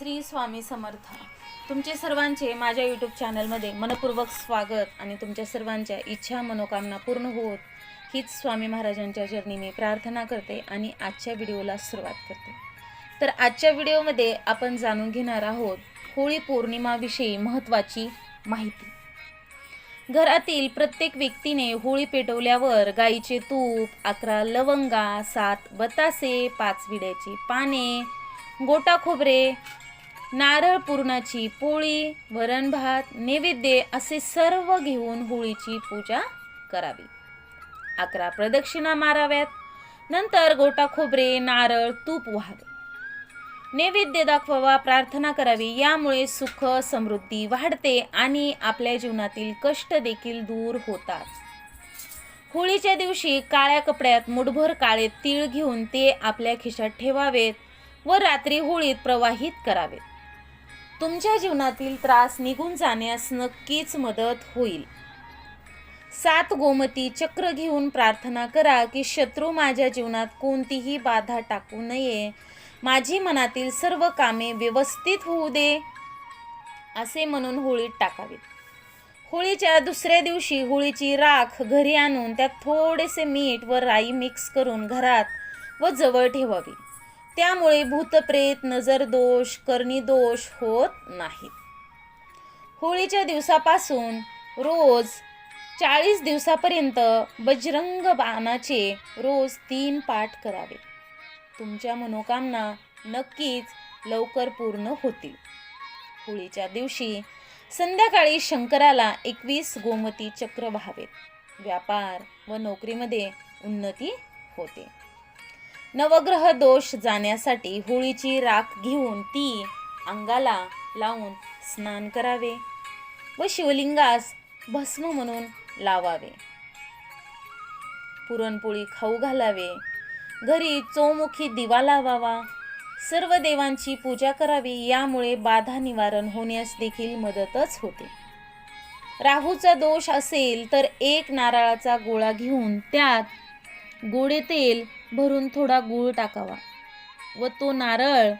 श्री स्वामी समर्थ. तुमचे सर्वांचे माझ्या यूट्यूब चॅनलमध्ये मनपूर्वक स्वागत आणि तुमच्या सर्वांच्या इच्छा मनोकामना पूर्ण होत हीच स्वामी महाराजांच्या चरणी मी प्रार्थना करते आणि आजच्या व्हिडिओला सुरुवात करते. तर आजच्या व्हिडिओमध्ये आपण जाणून घेणार आहोत होळी पौर्णिमाविषयी महत्त्वाची माहिती. घरातील प्रत्येक व्यक्तीने होळी पेटवल्यावर गाईचे तूप अकरा लवंगा सात बतासे पाच विड्याची पाने गोटा खोबरे नारळ पुरणाची पोळी वरण भात नैवेद्य असे सर्व घेऊन होळीची पूजा करावी. अकरा प्रदक्षिणा माराव्यात. नंतर गोटा खोबरे नारळ तूप व्हावे. नैवेद्य दाखवावा प्रार्थना करावी. यामुळे सुख समृद्धी वाढते आणि आपल्या जीवनातील कष्ट देखील दूर होतात. होळीच्या दिवशी काळ्या कपड्यात मुठभर काळे तीळ घेऊन ते आपल्या खिशात ठेवावेत व रात्री होळीत प्रवाहित करावेत. तुमच्या जीवनातील त्रास निघून जाण्यास नक्कीच मदत होईल. सात गोमती चक्र घेऊन प्रार्थना करा की शत्रू माझ्या जीवनात कोणतीही बाधा टाकू नये. माझी मनातील सर्व कामे व्यवस्थित होऊ दे असे म्हणून होळीत टाकावीत. होळीच्या दुसऱ्या दिवशी होळीची राख घरी आणून त्यात थोडेसे मीठ व राई मिक्स करून घरात व जवळ ठेवावी. त्यामुळे भूतप्रेत नजर दोष होत नाहीत. होळीच्या दिवसापासून रोज चाळीस दिवसापर्यंत बजरंग बाणाचे रोज तीन पाठ करावे. तुमच्या मनोकामना नक्कीच लवकर पूर्ण होतील. होळीच्या दिवशी संध्याकाळी शंकराला एकवीस गोमती चक्र व्हावेत. व्यापार व नोकरीमध्ये उन्नती होते. नवग्रह दोष जाण्यासाठी होळीची राख घेऊन ती अंगाला लावून स्नान करावे व शिवलिंगास भस्म म्हणून लावावे. पुरणपोळी खाऊ घालावे. घरी चौमुखी दिवा लावावा. सर्व देवांची पूजा करावी यामुळे बाधा निवारण होण्यास देखील मदतच होते. राहूचा दोष असेल तर एक नारळाचा गोळा घेऊन त्यात गोडे तेल भरून थोडा गूळ टाकावा व तो नारळ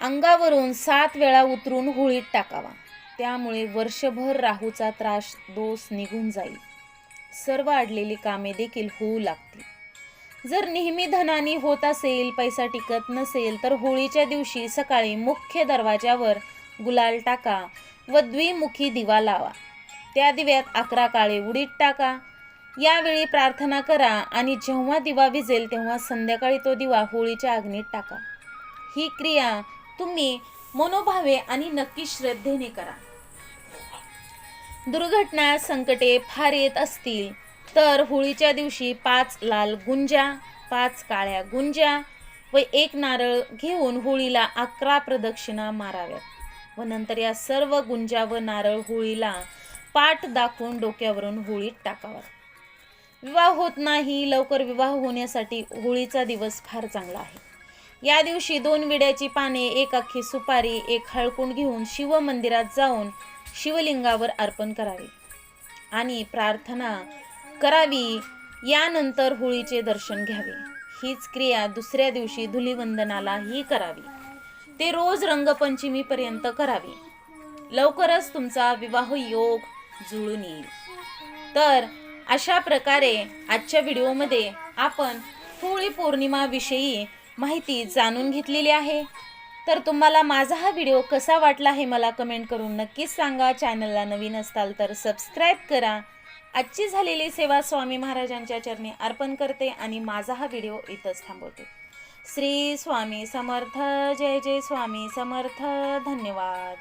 अंगावरून सात वेळा उतरून होळीत टाकावा. त्यामुळे वर्षभर राहूचा त्रास दोष निघून जाईल. सर्व अडलेली कामे देखील होऊ लागतील. जर नेहमी धनानी होत असेल पैसा टिकत नसेल तर होळीच्या दिवशी सकाळी मुख्य दरवाजावर गुलाल टाका व द्विमुखी दिवा लावा. त्या दिव्यात अकरा काळे उडीत टाका. यावेळी प्रार्थना करा आणि जेव्हा दिवा विजेल तेव्हा संध्याकाळी तो दिवा होळीच्या अग्नीत टाका. ही क्रिया तुम्ही मनोभावे आणि नक्की श्रद्धेने करा. दुर्घटना संकटे फार येत असतील तर होळीच्या दिवशी पाच लाल गुंजा पाच काळ्या गुंजा व एक नारळ घेऊन होळीला अकरा प्रदक्षिणा माराव्यात व नंतर या सर्व गुंजा व नारळ होळीला पाठ दाखवून डोक्यावरून होळीत टाकावा. विवाह होत नाही लवकर विवाह होण्यासाठी होळीचा दिवस फार चांगला आहे. या दिवशी दोन विड्याची पाने एक अख्खी सुपारी एक हळकुंड घेऊन शिव मंदिरात जाऊन शिवलिंगावर अर्पण करावे आणि प्रार्थना करावी. यानंतर होळीचे दर्शन घ्यावे. हीच क्रिया दुसऱ्या दिवशी धुलिवंदनालाही करावी. ते रोज रंगपंचमीपर्यंत करावी. लवकरच तुमचा विवाह योग जुळून येईल. तर अशा प्रकारे आजच्या व्हिडिओमध्ये आपण होळी पौर्णिमाविषयी माहिती जाणून घेतलेली आहे. तर तुम्हाला माझा हा व्हिडिओ कसा वाटला हे मला कमेंट करून नक्कीच सांगा. चॅनलला नवीन असताल तर सबस्क्राईब करा. आजची झालेली सेवा स्वामी महाराजांच्या चरणी अर्पण करते आणि माझा हा व्हिडिओ इथंच थांबवते. श्री स्वामी समर्थ. जय जय स्वामी समर्थ. धन्यवाद.